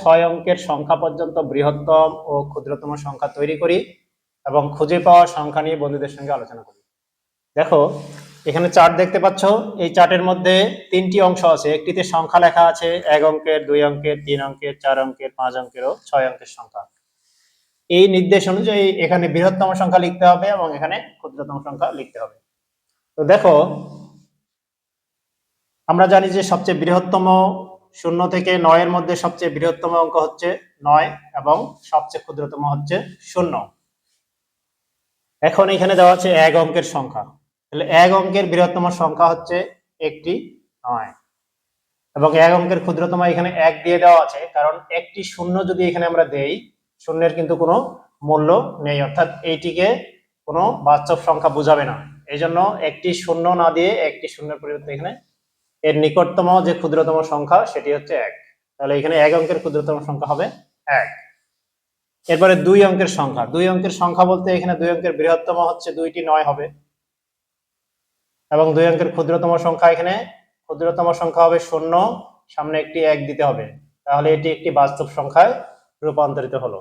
ছয় অঙ্কের সংখ্যা পর্যন্ত বৃহত্তম ও ক্ষুদ্রতম সংখ্যা তৈরি করি এবং খুঁজে পাওয়া সংখ্যা নিয়ে বন্ধুদের সঙ্গে আলোচনা করি। দেখো, এখানে চার্ট দেখতে পাচ্ছ। এই চার্টের মধ্যে তিনটি অংশ আছে। একটিতে সংখ্যা লেখা আছে, এক অঙ্কের, দুই অঙ্কের, তিন অঙ্কের, চার অঙ্কের, পাঁচ অঙ্কের ও ছয় অঙ্কের সংখ্যা। এই নির্দেশ অনুযায়ী এখানে বৃহত্তম সংখ্যা লিখতে হবে এবং এখানে ক্ষুদ্রতম সংখ্যা লিখতে হবে। তো দেখো, আমরা জানি যে সবচেয়ে বৃহত্তম শূন্য থেকে নয়ের মধ্যে সবচেয়ে বৃহত্তম অঙ্ক হচ্ছে নয় এবং সবচেয়ে ক্ষুদ্রতম হচ্ছে শূন্য। এখন এখানে দেওয়া আছে এক অঙ্কের সংখ্যা। তাহলে এক অঙ্কের বৃহত্তম সংখ্যা হচ্ছে একটি নয়। এবং এক অঙ্কের ক্ষুদ্রতম এখানে এক দিয়ে দেওয়া আছে, কারণ একটি শূন্য যদি এখানে আমরা দেই, শূন্যের কিন্তু কোনো মূল্য নেই। অর্থাৎ এইটিকে কোনো বাস্তব সংখ্যা বোঝাবে না। এই জন্য একটি শূন্য না দিয়ে একটি শূন্যের পরিবর্তে এখানে এর নিকটতম যে ক্ষুদ্রতম সংখ্যা সেটি হচ্ছে এক। তাহলে এখানে এক অঙ্কের ক্ষুদ্রতম সংখ্যা হবে এক। এরপরে দুই অঙ্কের সংখ্যা। দুই অঙ্কের সংখ্যা বলতে এখানে দুই অঙ্কের বৃহত্তম হচ্ছে দুইটি নয় হবে। এবং দুই অঙ্কের ক্ষুদ্রতম সংখ্যা এখানে ক্ষুদ্রতম সংখ্যা হবে শূন্য, সামনে একটি এক দিতে হবে। তাহলে এটি একটি বাস্তব সংখ্যায় রূপান্তরিত হলো।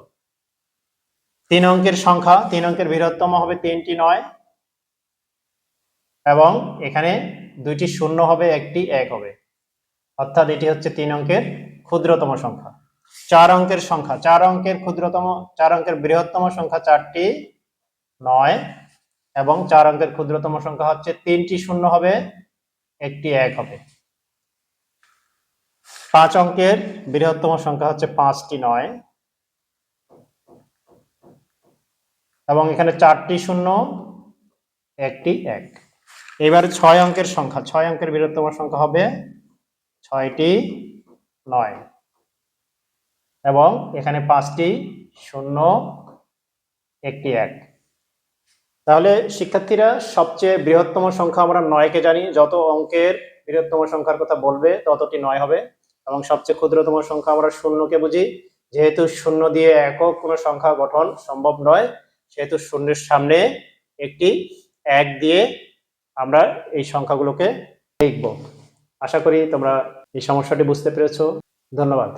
তিন অঙ্কের সংখ্যা, তিন অঙ্কের বৃহত্তম হবে তিনটি নয়। এবং এখানে দুইটি শূন্য হবে, একটি এক হবে। অর্থাৎ এটি হচ্ছে তিন অঙ্কের ক্ষুদ্রতম সংখ্যা। চার অঙ্কের সংখ্যা। চার অঙ্কের ক্ষুদ্রতম, চার অঙ্কের বৃহত্তম সংখ্যা চারটি নয় এবং চার অঙ্কের ক্ষুদ্রতম সংখ্যা হচ্ছে তিনটি শূন্য হবে, একটি এক হবে। পাঁচ অঙ্কের বৃহত্তম সংখ্যা হচ্ছে পাঁচটি নয় এবং এখানে চারটি শূন্য, একটি এক। এবার ছয় অঙ্কের সংখ্যা, ছয় অঙ্কের বৃহত্তম সংখ্যা হবে ছয়টি নয়। এবং এখানে পাঁচটি শূন্য, একটি এক। তাহলে শিক্ষার্থীরা সবচেয়ে বৃহত্তম সংখ্যা আমরা নয়কে জানি। যত অঙ্কের বৃহত্তম সংখ্যার কথা বলবে, ততটি নয় হবে। এবং সবচেয়ে ক্ষুদ্রতম সংখ্যা আমরা শূন্যকে বুঝি। যেহেতু শূন্য দিয়ে একক কোনো সংখ্যা গঠন সম্ভব নয়, সেহেতু শূন্যের সামনে একটি এক দিয়ে আমরা এই সংখ্যাগুলোকে দেখব। আশা করি তোমরা এই সমস্যাটি বুঝতে পেরেছ। ধন্যবাদ।